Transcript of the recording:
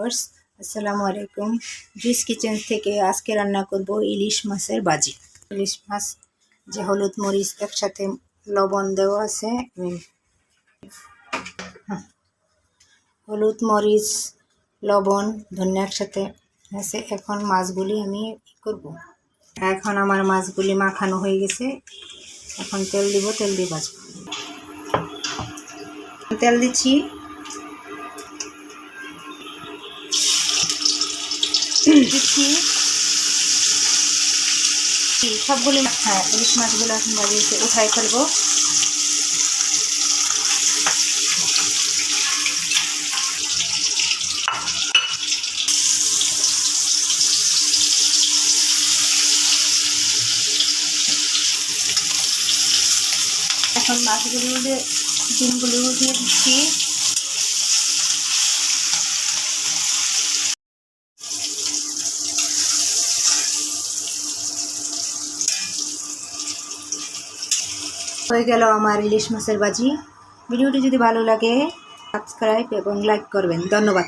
Viewers আসসালামু আলাইকুম। Juice kitchen থেকে আজকে রান্না করব ইলিশ মাছের বাজি ইলিশ মাছ, যে হলুদ মরিচ, একসাথে লবণ দেওয়া আছে হ্যাঁ। হলুদ মরিচ, লবণ, ধনিয়া একসাথে আছে। এখন মাছগুলি আমি করব। এখন আমার মাছগুলি মাখানো হয়ে গেছে। এখন তেল দিব, তেল দিয়ে ভাজবো। তেল দিচ্ছি। দিচ্ছি সবগুলি হ্যাঁ ইলিশ মাছগুলো এখন বাজিয়েছে উঠাই ফেলব। এখন মাছগুলো ডিমগুলো দিয়ে দিচ্ছি। হয়ে গেল আমার ইলিশ মাছের বাজি ভিডিওটি যদি ভালো লাগে সাবস্ক্রাইব এবং লাইক করবেন। ধন্যবাদ।